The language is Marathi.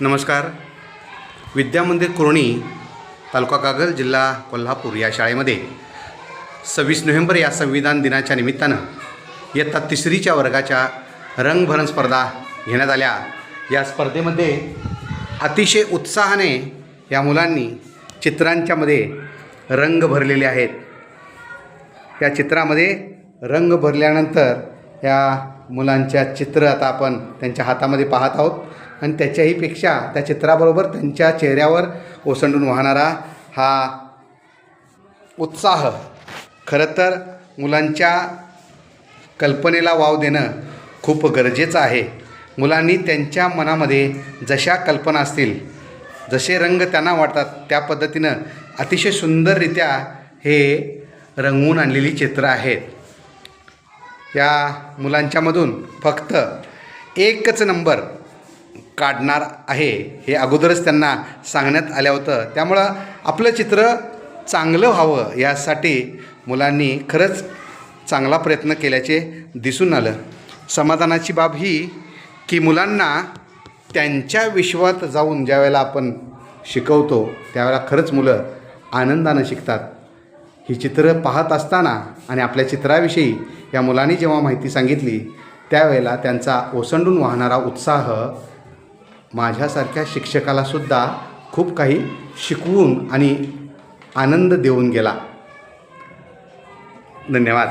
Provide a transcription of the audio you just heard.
नमस्कार. विद्यामंदिर कुरणी तालुका कागल जिल्हा कोल्हापूर या शाळेमध्ये सव्वीस नोव्हेंबर या संविधान दिनाच्या निमित्तानं इयत्ता तिसरीच्या वर्गाच्या रंगभरण स्पर्धा घेण्यात आल्या. या स्पर्धेमध्ये अतिशय उत्साहाने या मुलांनी चित्रांच्यामध्ये रंग भरलेले आहेत. या चित्रामध्ये रंग भरल्यानंतर या मुलांच्या चित्र आता आपण त्यांच्या हातामध्ये पाहत आहोत. आणि त्याच्याहीपेक्षा त्या चित्राबरोबर त्यांच्या चेहऱ्यावर ओसंडून वाहणारा हा उत्साह खरं तर मुलांच्या कल्पनेला वाव देणं खूप गरजेचं आहे. मुलांनी त्यांच्या मनामध्ये जशा कल्पना असतील जसे रंग त्यांना वाटतात त्या पद्धतीनं अतिशय सुंदररित्या हे रंगवून आणलेली चित्रं आहेत. या मुलांच्यामधून फक्त एकच नंबर काढणार आहे हे अगोदरच त्यांना सांगण्यात आलं होतं. त्यामुळं आपलं चित्र चांगलं व्हावं यासाठी मुलांनी खरंच चांगला प्रयत्न केल्याचे दिसून आलं. समाधानाची बाब ही की मुलांना त्यांच्या विश्वात जाऊन ज्यावेळेला आपण शिकवतो त्यावेळेला खरंच मुलं आनंदानं शिकतात. ही चित्र पाहत असताना आणि आपल्या चित्राविषयी या मुलांनी जेव्हा माहिती सांगितली त्यावेळेला त्यांचा ओसंडून वाहणारा उत्साह माझ्यासारख्या शिक्षकालासुद्धा खूप काही शिकवून आणि आनंद देऊन गेला. धन्यवाद.